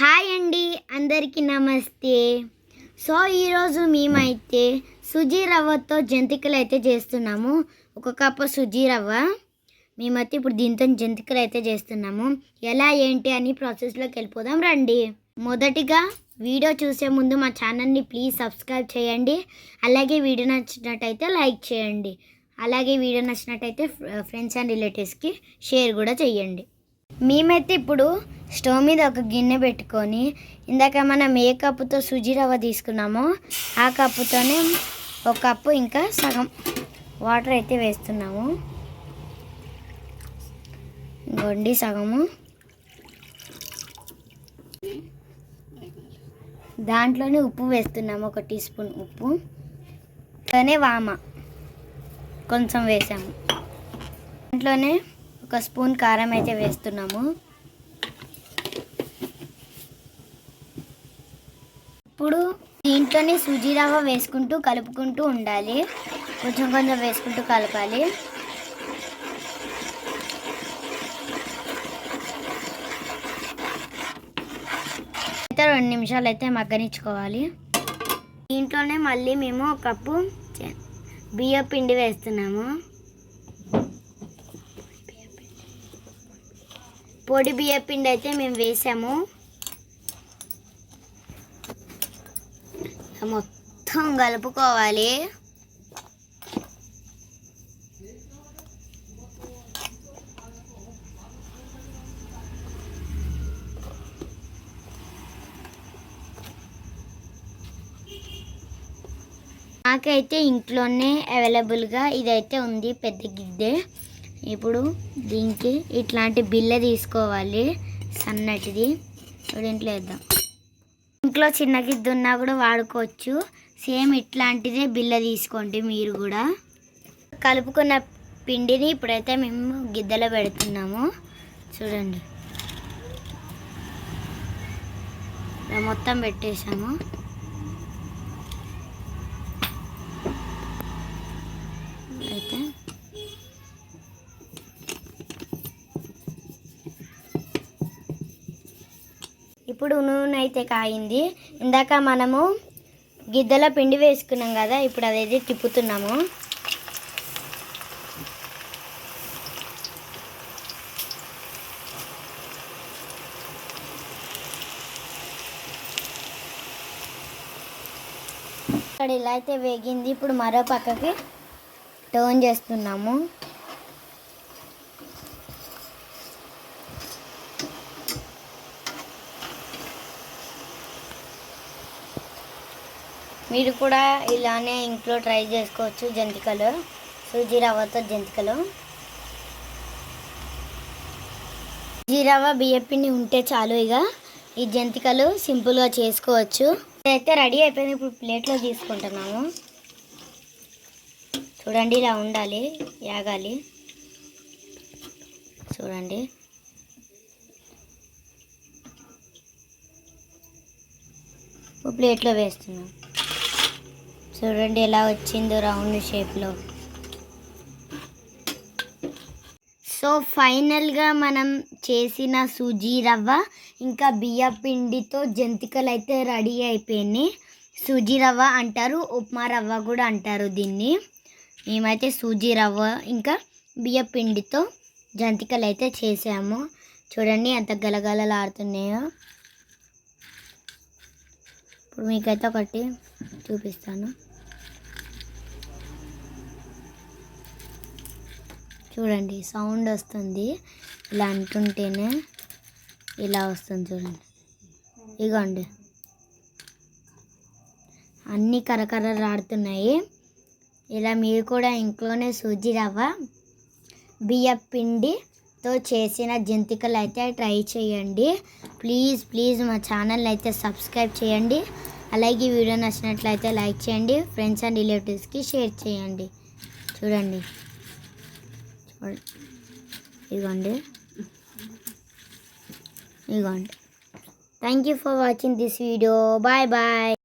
Hi అండి అందరికీ నమస్తే. సో ఈరోజు మేమైతే సుజీ రవ్వతో జంతికలు అయితే చేస్తున్నాము. ఒక కప్పు సుజీ రవ్వ. మేమైతే ఇప్పుడు దీంతో జంతికలు అయితే చేస్తున్నాము. ఎలా ఏంటి అని ప్రాసెస్లోకి వెళ్ళిపోదాం రండి. మొదటిగా వీడియో చూసే ముందు మా ఛానల్ని ప్లీజ్ సబ్స్క్రైబ్ చేయండి. అలాగే వీడియో నచ్చినట్టయితే లైక్ చేయండి. అలాగే వీడియో నచ్చినట్టయితే ఫ్రెండ్స్ అండ్ రిలేటివ్స్కి షేర్ కూడా చేయండి. మేమైతే ఇప్పుడు స్టవ్ మీద ఒక గిన్నె పెట్టుకొని ఇందాక మనం ఏ కప్పుతో సుజీ రవ్వ తీసుకున్నామో ఆ కప్పుతోనే ఒక కప్పు ఇంకా సగం వాటర్ అయితే వేస్తున్నాము. గొండి సగము. దాంట్లోనే ఉప్పు వేస్తున్నాము ఒక టీ స్పూన్ ఉప్పు. అలానే వామ కొంచెం వేసాము. దాంట్లోనే ఒక స్పూన్ కారం అయితే వేస్తున్నాము. ఇప్పుడు దీంట్లోనే సూజీ రవ్వ వేసుకుంటూ కలుపుకుంటూ ఉండాలి. కొంచెం కొంచెం వేసుకుంటూ కలపాలి. అయితే రెండు నిమిషాలు అయితే మగ్గనిచ్చుకోవాలి. దీంట్లోనే మళ్ళీ మేము ఒక కప్పు బియ్య పిండి వేస్తున్నాము. పొడి బియ్య పిండి అయితే మేము వేసాము. మొత్తం కలుపుకోవాలి. నాకైతే ఇంట్లోనే అవైలబుల్గా ఇదైతే ఉంది పెద్ద గిద్దె ఇప్పుడు దీనికి ఇట్లాంటి బిల్ల తీసుకోవాలి. సన్నటిది. ఇప్పుడు ఇంట్లో వేద్దాం. ఇంట్లో చిన్న గిద్ద ఉన్నా కూడా వాడుకోవచ్చు. సేమ్ ఇట్లాంటిదే బిల్ల తీసుకోండి మీరు కూడా. కలుపుకున్న పిండిని ఇప్పుడైతే మేము గిద్దెలో పెడుతున్నాము. చూడండి. మొత్తం పెట్టేసాము ఇప్పుడు నూనె అయితే కాయింది. ఇందాక మనము గిద్దెలో పిండి వేసుకున్నాం కదా ఇప్పుడు అదైతే తిప్పుతున్నాము. ఇక్కడ ఇలా అయితే వేగింది. ఇప్పుడు మరో పక్కకి టర్న్ చేస్తున్నాము. మీరు కూడా ఇలానే ఇంట్లో ట్రై చేసుకోవచ్చు జంతికలు. సూజీ రవ్వతో జంతికలు. జీరవ బియ్యపిండి ఉంటే చాలు ఇక ఈ జంతికలు సింపుల్గా చేసుకోవచ్చు. అయితే రెడీ అయిపోయింది. ఇప్పుడు ప్లేట్లో తీసుకుంటున్నాము. చూడండి ఇలా ఉండాలి. యాగాలి. చూడండి. ఇప్పుడు ప్లేట్లో వేస్తున్నాం. చూడండి ఎలా వచ్చిందో రౌండ్ షేప్లో. సో ఫైనల్గా మనం చేసిన సూజీ రవ్వ ఇంకా బియ్య పిండితో జంతికలు అయితే రెడీ అయిపోయినాయి. సూజీ రవ్వ అంటారు ఉప్మా రవ్వ కూడా అంటారు దీన్ని. మేమైతే సూజీ రవ్వ ఇంకా బియ్య పిండితో జంతికలు అయితే చేసాము. చూడండి ఎంత గలగలలాడుతున్నాయో. ఇప్పుడు మీకైతే ఒకటి చూపిస్తాను. చూడండి సౌండ్ వస్తుంది. ఇలా అంటుంటేనే ఇలా వస్తుంది చూడండి. ఇగోండి. అన్నీ కరకరలాడుతున్నాయి ఇలా మీరు కూడా ఇంట్లోనే సూజీ రవ్వ బియ్య పిండితో చేసిన జంతికలు అయితే ట్రై చేయండి. ప్లీజ్ ప్లీజ్ మా ఛానల్ అయితే సబ్స్క్రైబ్ చేయండి. అలాగే వీడియో నచ్చినట్లయితే లైక్ చేయండి. ఫ్రెండ్స్ అండ్ రిలేటివ్స్కి షేర్ చేయండి. చూడండి. ఇదిగోండి. ఇదిగోండి. Thank you for watching this video bye bye